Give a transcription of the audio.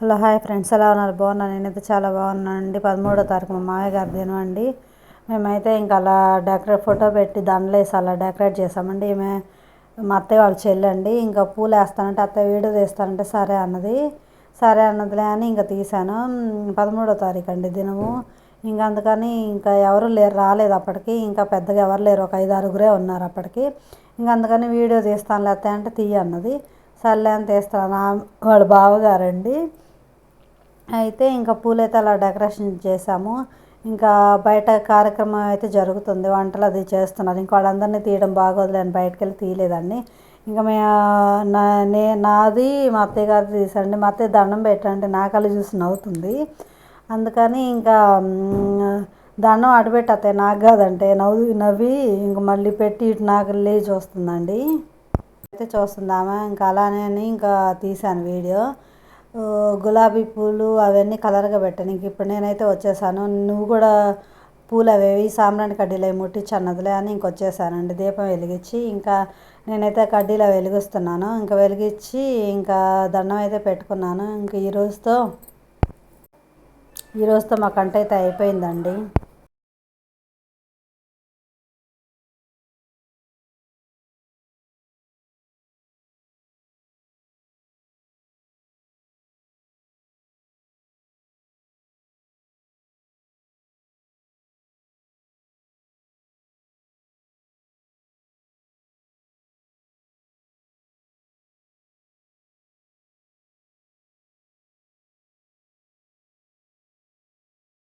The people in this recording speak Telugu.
హలో హాయ్ ఫ్రెండ్స్ ఎలా ఉన్నారు? బాగున్నాను నేనైతే చాలా బాగున్నాను అండి పదమూడో తారీఖు మా మామయ్య గారి దినం అండి. మేమైతే ఇంకా అలా డెకరేట్ ఫోటో పెట్టి దండలు వేసి అలా డెకరేట్ చేసామండి. ఈమె మా అత్తయ్య వాళ్ళు చెల్లండి ఇంకా పూలు వేస్తానంటే అత్తయ్య వీడియో తీస్తానంటే సరే అన్నది. సరే అన్నదిలే అని ఇంకా తీశాను. పదమూడో తారీఖు అండి దినము. ఇంకా అందుకని ఇంకా ఎవరు లేరు రాలేదు అప్పటికి. ఇంకా పెద్దగా ఎవరు లేరు ఒక ఐదు ఆరుగురే ఉన్నారు అప్పటికి. ఇంకా అందుకని వీడియో తీస్తాను లేకపోతే అంటే తీయ అన్నది సర్లే అని తీస్తాను. వాళ్ళ బావగారండి. అయితే ఇంకా పూలైతే అలా డెకరేషన్ చేసాము ఇంకా బయట కార్యక్రమం అయితే జరుగుతుంది. వంటలు అది చేస్తున్నారు. ఇంకా వాళ్ళందరినీ తీయడం బాగోదులే అని బయటకు వెళ్ళి తీయలేదండి. ఇంకా మే నా నే నాది మా అత్తయ్య గారు తీసండి మా అత్తయ్య దండం పెట్టండి నా కళ్ళు చూసి నవ్వుతుంది. అందుకని ఇంకా దండం అడబెట్టి అత్తయ్య. నాకు కాదంటే నవ్వు నవ్వి ఇంక మళ్ళీ పెట్టి ఇటు నాకు లేచి చూస్తుందండి అయితే చూస్తుంది ఆమె ఇంకా అలానే ఇంకా తీశాను వీడియో. గులాబీ పూలు అవన్నీ కలర్గా పెట్టాను ఇంక ఇప్పుడు నేనైతే వచ్చేసాను. నువ్వు కూడా పూలు అవేవి సాంబ్రాణి కడ్డీలు అవి ముట్టించి అన్నదిలే అని ఇంకొచ్చేసానండి దీపం వెలిగించి ఇంకా నేనైతే కడ్డీలు వెలిగిస్తున్నాను. ఇంకా వెలిగించి ఇంకా దండం అయితే పెట్టుకున్నాను. ఇంకా ఈ రోజుతో ఈ రోజుతో మా కంట అయితే అయిపోయిందండి.